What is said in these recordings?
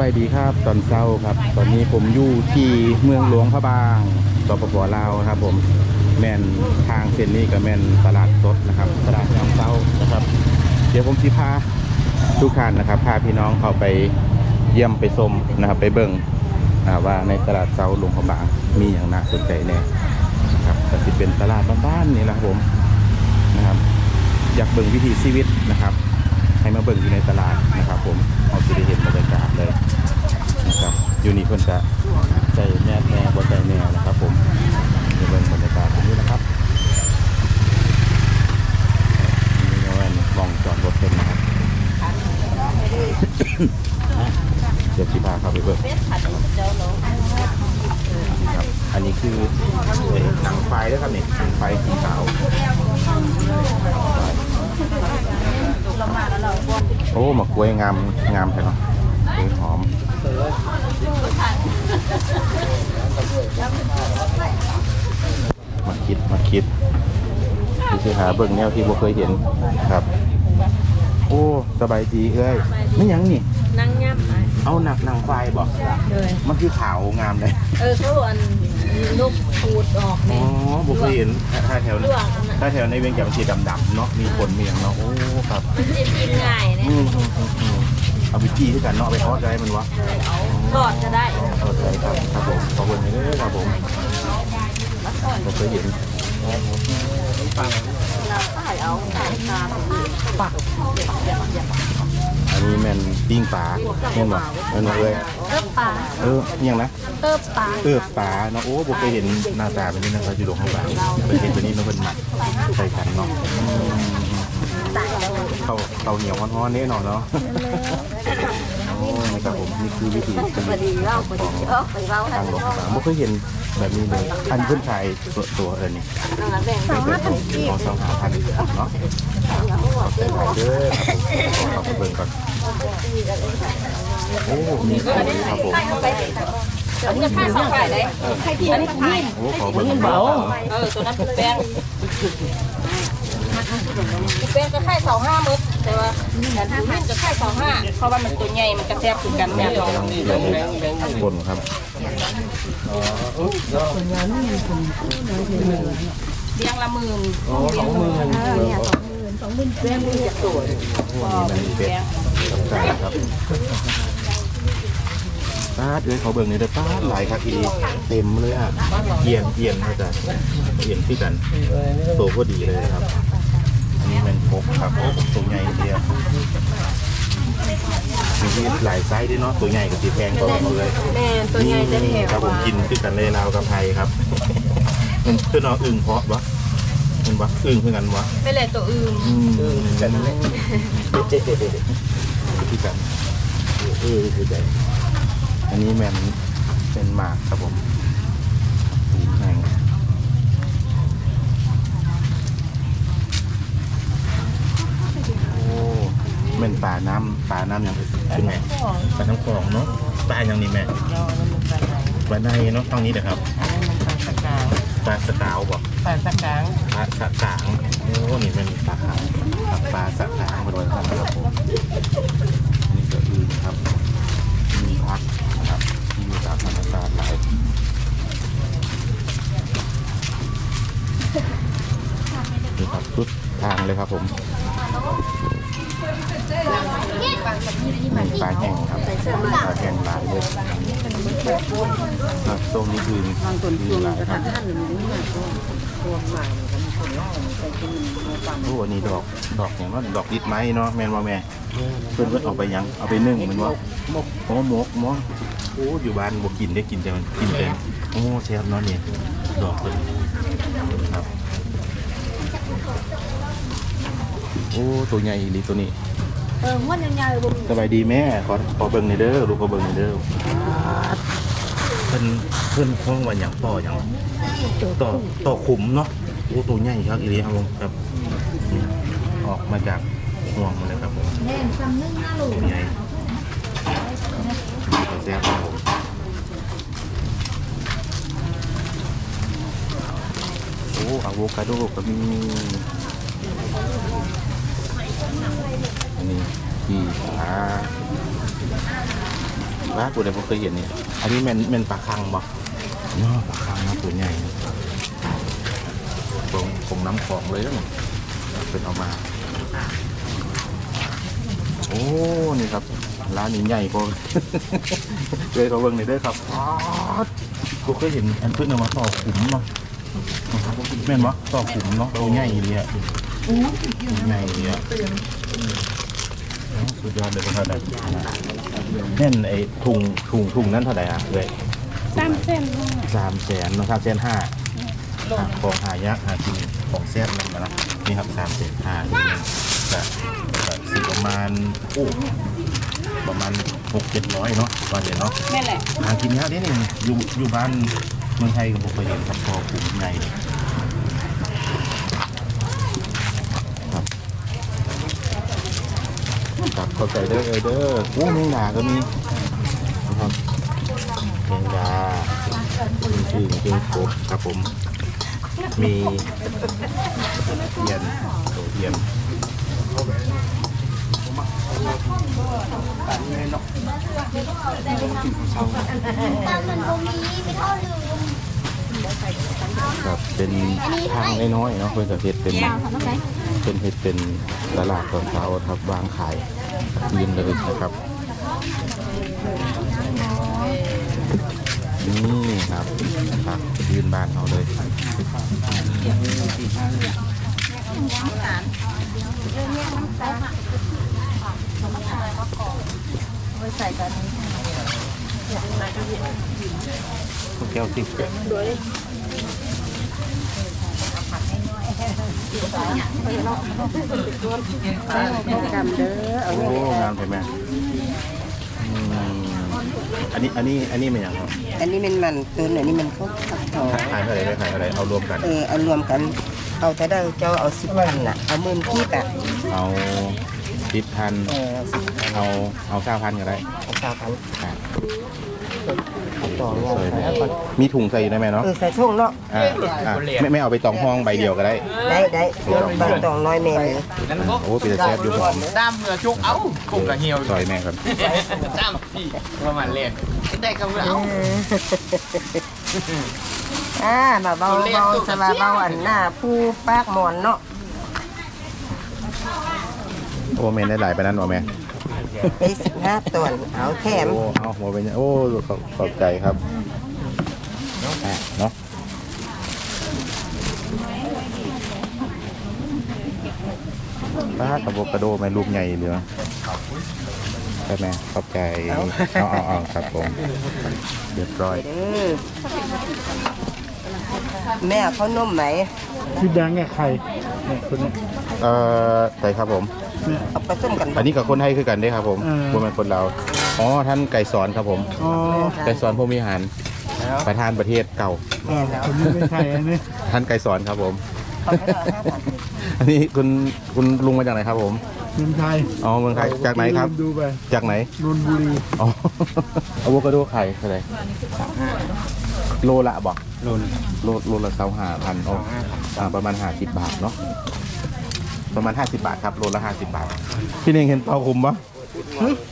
บายดีครับตอนเช้าครับ ตอนนี้ผมอยู่ที่เมืองหลวงพระบางสปปลาวครับ ผมแม่นทางเส้นนี้ก็แม่นตลาดสดนะครับ ตลาดยามเช้านะครับ เดี๋ยวผมสิพาทุกท่านนะครับพาพี่น้องเข้าไปเยี่ยมไปชมนะครับ ไปเบิ่งว่าในตลาดเช้าหลวงพระบางมีอย่างน่าสนใจแน่นะครับก็จะเป็นตลาดบ้านๆนี่แหละครับผมนะครับ อยากเบิ่งวิถีชีวิตนะครับ ให้มาเบิ่งอยู่ในตลาดนะครับ ผมเอาจะได้เห็นบรรยากาศเลยนะครับอยู่นี่เพิ่นจะใส่แมสแนวบนใส่แนวนะครับ ผมจะเบิ่งบรรยากาศตรงนี้นะครับนี่ก็เป็นมองจอดรถเป็นนะครับเดี๋ยวชิพาเข้าไปเบิ่งครับอันนี้คือหนังไฟด้วยครับนี่หนังไฟสีขาว อ้มะกล้วยงามงามแท้เนาะกล้วยหอมมาคิดมาคิดดูสิหาเบิ่งแนวที่บ่เคยเห็นครับ โอ้สบายดีเอ้ยไม่ยังนี่นั่งย่ำอะเอาหนักหนังไฟบ่เลยมันคือขาวงามเลยเออเขาอัน ลูกปูดออกอ๋เนี่อยบ่เคยเห็นถ้าแถวลวกอันน่ะถ้าแถวในเวียงแก่นมันสีดำๆเนาะมีขนมีอย่างเนาะโอ้ครับมันจะกินง่ายเนี่ยอืมอืมอืมอืมเอาไปจี้ที่กันเนาะเอาไปทอดได้มันวะ ทอดก็ได้โอเคครับครับผมขอบคุณนี่ด้วยครับผมผมเคยเห็นเราใส่เอาใส่ตาปักอั นนี้แมนปิ้งปลาเห็นบ่เห็นบ่เลยเอิบปลาเอออิหยังนะ เอิบปลาเออปลาเนาะโอ้ผมเคยเห็นหน้าตาแบบนี้นะครับอยู่โรงพยาบาลเคยเห็นตัวนี้เนาะเป็นหมักใส่กันเนาะอืมเขาเขาเหนียวฮ้อนๆนี่เนาะเนาะโอ้นี่ครับผมนี่คือวิธีชีวิตดีเล่าพอดีเออไปเล่าให้ทางโรงพยาบาลไม่เคยเห็น แบบนี้เลยอันเพื่อนชายตัวตัวเออนี่นั่นแหละแบ่งเป็นของสองหาพันเนาะเด้อครับผมขอเข้าไปเบิ่งก่อนโอ้มีไข่ครับผมอันนี้ค่าสองฝ่ายเลยอันนี้ขายโอ้ขอเบิ่งเบาเออตัวนั้นเป็นแป้งแป้งก็ค่ายสองห้ามึดแต่ว่าแต่ถ้าหั่นจะค่ายสองห้าเพราะว่ามันตัวใหญ่มันกระแทกถึงกันแน่นอนคนครับ เลี้ยงละหมื่นสองหมื่นเนี่ยสองหมื่นสองหมื่นแป้งมือจะสวยโอ้นี่มันเป็ดกับไก่ครับป้าดเลยเขาเบิ่งนี่ได้ป้าดหลายครับทีเต็มเลยอะเอียนเอียนเขาจะเอียนที่กันโตพอดีเลยครับ อันนี้เป็นพกครับโอ้ตัวใหญ่เดียว หลายไซส์ด้วยเนาะตัวใหญ่กับสีแพงกว่ากันเลยแม่ตัวใหญ่จะแถวครับผมกินคือกันเลยลาวกับไทยครับมันคือน้องอึ่งเพาะวะมันวะอึ่งคือกันวะไม่เลยตัวอื่นอืมกันเลยเจ๊เจ๊เจ๊คือกันเออคือใจอันนี้แมนเป็นหมากครับผมสีแห้งโอ้ แม่นปลาน้ำปลาน้ำอย่างเป็นไงปลาน้ำคลองเนาะปลาอย่างนี้แม่ปลาในเนาะตรงนี้เดี๋ยวครับปลาสกาวบอกปลาสกางปลาสะกางโอ้นี่เป็นปลาขาวครับปลาสะกางมาโดยกันนะครับผมนี่ก็อื่นครับมีพักนะครับที่อยู่ตามธรรมชาติหลายนี่ครับชุดทางเลยครับผมนี่ ปลาแห้งครับปลาแห้งหลายเลยครับตรงนี้คือมีหลายครับโอ้อันนี้ดอกดอกอย่างนั้นดอกดิดไม้เนาะแมนว่าแม่เพื่อนเพื่อนเอาไปยังเอาไปนึ่งแมันว่าโอ้หมกหมกโอ้อยู่บ้านบ่กินได้กินแต่มันกินเป็นโอ้แซ่บเนาะนี่ดอกเลยครับ อ้ตัวใหญ่อีหลีตัวนี้เออม้วนยาวๆบุ้สบายดีแม่ขอขอเบิ่งหน่อยเด้อลูกขอเบิ่งหน่อยเด้อเพิ่นเพิ่นห้องว่าหยังต่อหยังต่อต่อขุมเนาะโอ้ตัวใหญ่ครับอีหลีเอาลงครับนี่ออกมาจากห่วงมาเลยครับผมแม่จำนึ่งหน้าลูกตัวใหญ่ตัวแซ่บครับผมโอ้อะโวคาโดก็มีอั นนี้ที่ขาว่ากูได้บ่เคยเห็นนี่อันนี้แม่นแม่นปลาคังบ่เนาะปลาคังนะตัวใหญ่ตรงตรงน้ำของเลยแล้วนี่เป็นเออกมา โอ้ นี่ครับ ร้านนี้ใหญ่กว่าเลยเขาเบิ่งหน่อยเด้อครับอ๊อดกูเคยเห็นอันเพิ่งเอามาต่อขุมเนาะแม่นวะต่อขุมเนาะตัวใหญ่เลยอะใหญ่เลยอะโอ้ สุดยอดเลยเท่าไหร่แน่นไอ้ถุงถุงถุงนั้นเท่าไหร่อะเลยสามเส้นสามแสนเนาะสามแสนห้าอะของหายากหากินของแซ่บนั่นนะนี่ครับสามแสนห้าแต่แต่สิประมาณโอ้ประมาณหกเจ็ดร้อยเนาะว่าเดี๋ยวเนาะแม่แหละหากินยากนิดนึงอยู่อยู่บ้านเมืองไทยกับผมเคยเห็นครับพอขุมใหญ่ครับ ครับเขาใจเด้อเออเด้อโอ้แมงดาก็มีนะครับแมงดาจริงจริงครบครับผม มีเทียนโตเทียนครับเป็นทางน้อยๆเนาะเพื่อนจะเฮ็ดเป็นเป็นเฮ็ดเป็นตลาดตอนเช้าครับวางขาย ยืนเลยนะครับ นี่ครับครับยืนบ้านเขาเลยใส่กันแก้วติ๊ก กำเด้อโอ้ งามไปไหมอืมอันนี้ อันนี้ อันนี้เป็นอย่างไรอันนี้มันมันตุนอันนี้มันข้าวผัดทองขายเท่าไหร่ได้ขายเท่าไหร่เอารวมกัน เออเอารวมกัน เอาแต่ได้เจ้าเอาสิบพันน่ะ เอาหมื่นกีบอะเอาสิบพัน เออสิบพันเอา เอาเก้าพันก็ได้ เอาสามพันอะ เอาต่องานสวยไปไหมเอาก่อนมีถุงใส่อยู่ได้ไหมเนาะเออใส่ช่วงเนาะอ่าอ่าไม่ไม่เอาไปตองห้องใบเดียวก็ได้ ได้ได้เดี๋ยวบางตองน้อยแม่เลยโอ้เป็นแซ่บอยู่หอม ด้ามเนื้อจุกเอ้ากุ้งกับเหี่ยวซอยแม่ครับด้ามพี่ประมาณเล่นได้กับเอเอ้าออ่ามาเบาเบาสบายเบาอันหน้าผู้ปากหมอนเนาะโอ้แม่ได้หลายไปนั้นวะแม่ ไอ้สิบห้าตอนเอาแถมโอ้เอาหัวเป็นโอ้ขอบขอบใจครับอะเนาะป้ากับโวคาโดไหมลูกใหญ่เหลือใช่ไหมขอบใจเอาเอาเอาครับผมเรียบร้อยเด้อแม่เอาข้าวนมไหมที่แดงเนี่ยใครเนี่ยคนนี้เอ่อใช่ครับผม เนี่ย เอาผสมกันอันนี้กับคนไทยคือกันได้ครับผมอืมคนเป็นคนเราวอ๋อท่านไก่สอนครับผม อ๋อไก่สอนผู้มีหารประธานประเทศเก่าแม่แล้วคนนี้ไม่ใช่อันนี้ท่านไก่สอนครับผมเขาให้เราห้าพันอันนี้คุณคุณลุงมาจากไหนครับผม เมืองไทยอ๋อเมืองไทยจากไหนครับ ดูไปจากไหน นนทบุรีอ๋ออะโวคาโดไข่เท่าไหร่โลละบอกโลนโลโลละเก้าห้าพันอ๋ออ่าประมาณห้าสิบบาทเนาะ ประมาณห้าสิบบาทครับโลละห้าสิบบาท พี่เน่งเห็นต่อคุมปะ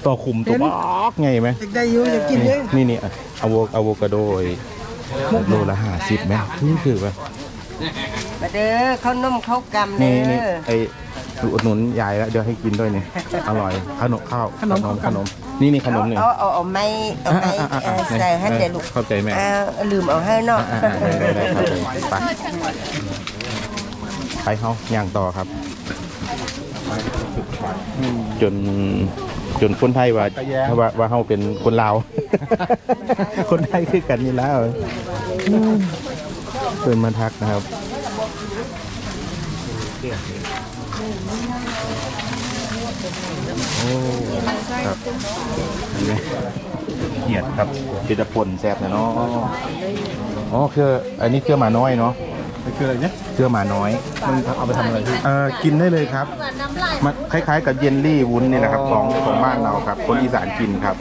ต่อคุมตัวบอกไงไหมอยากได้อยู่อยากกินเลยนี่นี่อะอะโวอะโวคาโดไอ้โลละห้าสิบไหมนี่คือปะมาเด้อข้าวนมข้าวกำเด้นี่นี่อไอ้อุดหนุนยายแล้วเดี๋ยวให้กินด้วยนี่อร่อยขนมข้าวขนมขนมนี่นี่ขนมหนึ่ง เอาเอาเอาไม้เอาไม้อะอะอะเอ่อใส่ให้เด็ลูกเข้าใจแม่ อ่าลืมเอาให้เนาะ อ่าอ่าได้ได้ได้ครับไปไปเขาย่างต่อครับ จนจนคนไทยว่าว่าว่าเขาเป็นคนลาว คนไทยคือกันนี่แล้วเปินมาทักนะครับโอ้ครับอันนี้เหียดครับเป็นจะป่นแซ่บนะเนาะอ๋อคืออันนี้เครือหมาน้อยเนาะ มันคืออะไรเนี่ยเครือหมาน้อย มันเอาไปทำอะไรพี่ เอ่อกินได้เลยครับ มันคล้ายๆกับเยลลี่วุ้นนี่แหละครับของของบ้านเราครับ คนอีสานกินครับ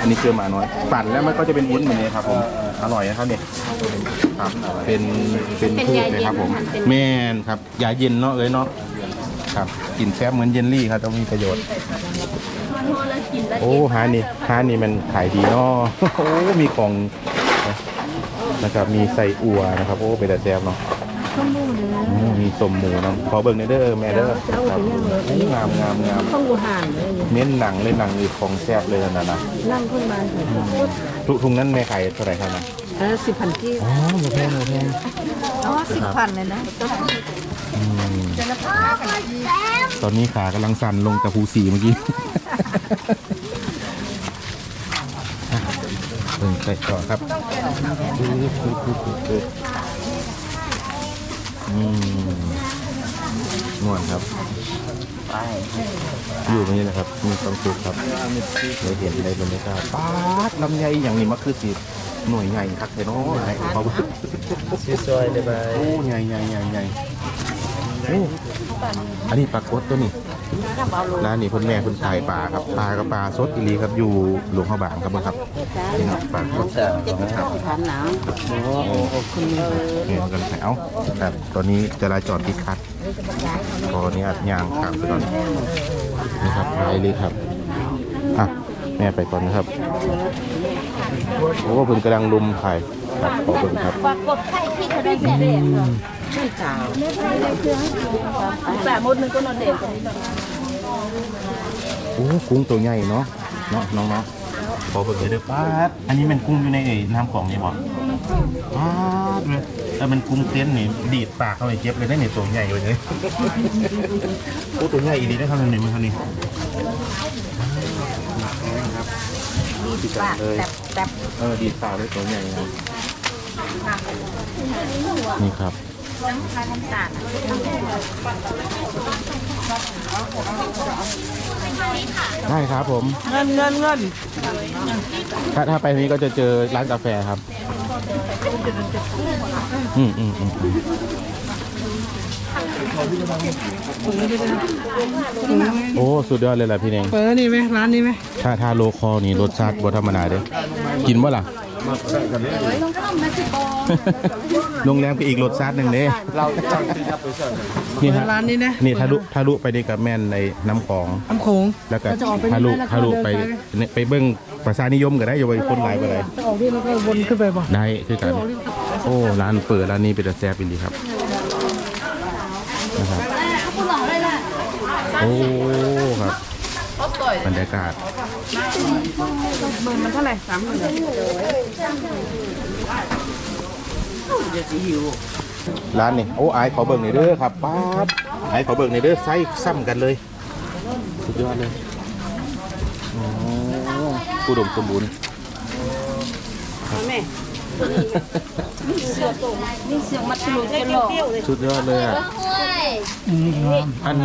อันนี้เครือหมาน้อย ปั่นแล้วมันก็จะเป็นวุ้นแบบนี้ครับผมอร่อยนะครับเนี่ยครับเป็นเป็นพืชเลยครับผม แม่นครับยาเย็นเนาะเอ้ยเนาะครับกินแซ่บเหมือนเยลลี่ครับต้องมีประโยชน์ โอ้ฮานี่ฮานี่มันขายดีเนาะโอ้มีของนะครับมีใส่อัวนะครับ โอ้เป็นแต่แซ่บเนาะ อืมมีสมหมูนะขอเบิ่งหน่อยเด้อแม่เด้อครับโอ้งามงามงามข้าวหูห่านเลยเน้นหนังเลยหนังนี่ของแซ่บเลยนะนะนั่งขึ้นมาทุกทุงนั้นแม่ขายเท่าไหร่ครับนะเออสิบพันกี่อ๋อโอเคโอเคอ๋อสิบพันเลยนะอืมตอนนี้ขากำลังสั่นลงจากภูสีเมื่อกี้ อะเบิ่งไปต่อครับ อืมนวลครับอยู่ตรงนี้นะครับ มีความสุขครับเราเห็นในบรรยากาศป้าดลำไยอย่างนี้มันคือสิหน่วยใหญ่ครับเนาะไหนเขาซอยได้ไหมโอ้ใหญ่ใหญ่ใหญ่ใหญ่โอ้อันนี้ปลากดตัวนี้ ร้านนี้เพ่นแม่เพ่นขายปลาครับปลากับปลาสดอีหลีครับอยู่หลวงพระบางครับเบิ่งครับนี่ครับปลากดนะครับพันหนาวโอ้เห็นกันไหมเอ้าครับตอนนี้จราจรติดขัดขออนุญาตย่างข้ามไปก่อนนี่ครับไปเลยครับอะแม่ไปก่อนนะครับโอ้เพิ่นกำลังลุมไข่ครับขอบคุณครับปรากฏไข่ที่เขาได้แค่เด็กไม่จ่าวแต่มดนึงก็นอนเด็ก โอ้กุ้งตัวใหญ่เนาะเนาะน้องเนาะขอเปิดเลยเด้อป้าดอันนี้มันกุ้งอยู่ในไอ้น้ำของนี่บ่ป้าดเลยแต่มันกุ้งเต้นนี่ดีดปากเข้าไปเจ็บเลยได้เนี่ยตัวใหญ่เลยโอ้ตัวใหญ่อีดีได้ทำยังไงมั้งครับนี่ดีดปากเลยเออดีดปากเลยตัวใหญ่นะนี่ครับ ได้ครับผม เงินเงินเงินถ้าถ้าไปนี้ก็จะเจอร้านกาแฟครับ อืมอืมอืมอืมโอ้สุดยอดเลยแหละพี่เนงเปิดนี่ไหมร้านนี้ไหมถ้าถ้าโลคอนี่รสชาติบ่ธรรมดาเด้อกินบ่ล่ะ โรงแรมก็อีกรสชาติหนึ่งเด้เราจ้างที่จะไปเสิร์ฟนี่ฮะร้านนี้นะนี่ทะลุทะลุไปนี่กับแม่นในน้ำของน้ำโขงแล้วก็เราจะออกไปทะลุนี่แล้วก็ทะลุไปเดินไปไปเบิ้งประชานิยมก็ได้อย่าไปคนหลายไปเลยจะออกที่แล้วก็วนขึ้นไปบ่ได้คือกันโอ้ร้านเปิดร้านนี้เป็นแต่แซ่บดีครับนะครับโอ้ครับ บรรยากาศหมื่นมันเท่าไหร่สามหมื่นร้านนี่โอ้ไอายขอเบิ่งหน่อยเด้อครับป๊าบไอายขอเบิ่งหน่อยเด้อไส้ซ้ำกันเลย สุดยอดเลยโอ้ผู้ดมสมบูรณ์นี่เสียงมัดฉลุกันหรอสุดยอดเลยอะอัน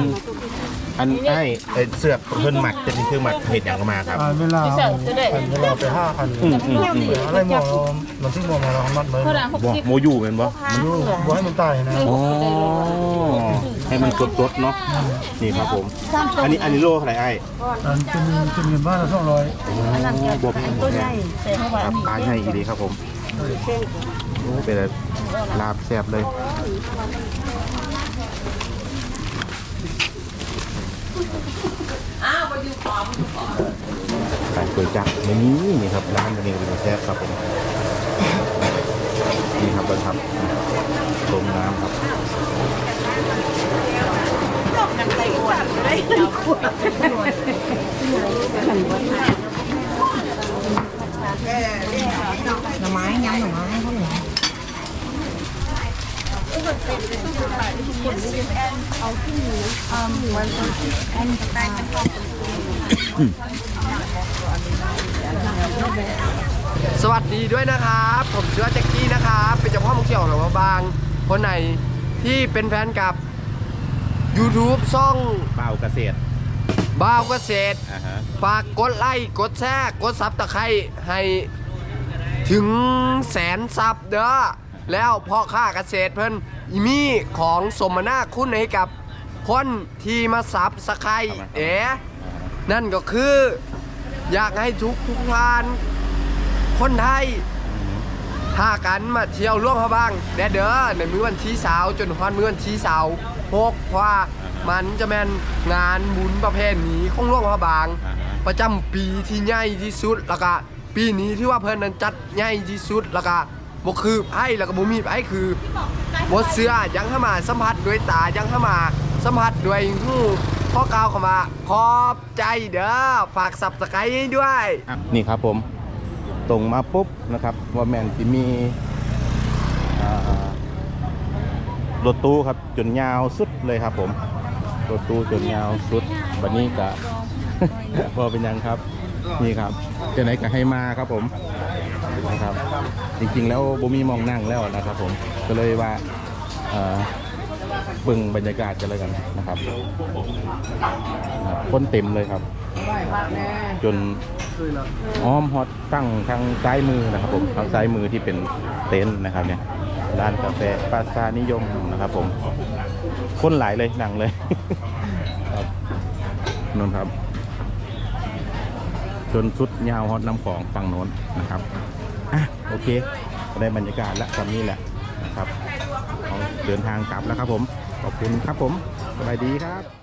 อันไอ้ไอ้เสือกเพิ่นหมักจะมีเครื่องหมักเห็ดอย่างก็มาครับเวลาที่เสิร์ฟจะได้เวลาไปห้าพันอืมอืมอืมอะไรหมอมันที่หมอมาเรามัดไว้เท่าไหร่หกบ่สิบโมยูเป็นบ่ดูไว้มันตายนะอ๋อให้มันสดๆเนาะนี่ครับผมอันนี้อันนี้โลเท่าไหร่ไอ้อันเป็นเป็นเงินบ้านละสองร้อยอ๋อบวกแพงบวกแพงครับปลาใหญ่อีดีครับผมโอ้เป็นอะไรลาบแซ่บเลย ขายก๋วยจั๊บในนี้นี่ครับร้านนี้เป็นแซ่บครับผมนี่ครับเบิ้ลครับต้มน้ำครับหน่อไม้ยำหน่อไม้เขาเหรอ สวัสดีด้วยนะครับ ผมชื่อว่าแจ็คกี้นะครับ เป็นเจ้าพ่อมุกเสี่ยวหนองมะบาง คนไหนที่เป็นแฟนกับ YouTube ช่องเปล่าเกษตรบ้าวเกษตร อ่าฮะฝากกดไลค์กดแชร์กดซับตะไคร้ให้ถึงแสนซับเด้อแล้วพ่อค้าเกษตรเพิ่นอีมีของสมนาคุณให้กับคนที่มาซับสไคร้เอ๋นั่นก็คือ อยากให้ทุกทุกทาน คนไทยพากันมาเที่ยวร่วมพระบางแดเด้อในมื้อวันที่สาวจนฮอนมื้อวันที่สาวพกเพราะว่ามันจะแม่นงานบุญประเพณีของหลวงพะบาง ประจำปีที่ใหญ่ที่สุดแล้วก็ปีนี้ที่ว่าเพิ่นนั้นจัดใหญ่ที่สุดแล้วก็บ่คือไอ้แล้วก็บ่มีไอ้คือบ่เสื้อยังเข้ามาสัมผัสด้วยตายังเข้ามาสัมผัสด้วยหู ข้อกล่าวเข้ามา ขอบใจเด้อฝากสับสไครให้ด้วย นี่ครับผมตรงมาปุ๊บนะครับ ว่าแมนที่มีรถตู้ครับจนยาวสุดเลยครับผมรถตู้จนยาวสุดวันนี้ก็พอเป็นยังครับ นี่ครับจะไหนก็ให้มาครับผมนะครับ จริงๆแล้วบ่มีมองนั่งแล้วนะครับผมก็เลยว่า เบิ่งบรรยากาศกันเลยกันนะครับคนเต็มเลยครับ จนอ้อมฮอตตั้งทางซ้ายมือนะครับผมทางซ้ายมือที่เป็นเต็นท์นะครับเนี่ยร้านกาแฟปาซานิยมนะครับผมคนหลายเลยหนังเลยครับนนครับ จนสุดยาวฮอตน้ำของฝั่งโน้นนะครับอะโอเคได้บรรยากาศแล้วตอนนี้แหละนะครับเอาเดินทางกลับแล้วครับผม ขอบคุณครับผมสบายดีครับ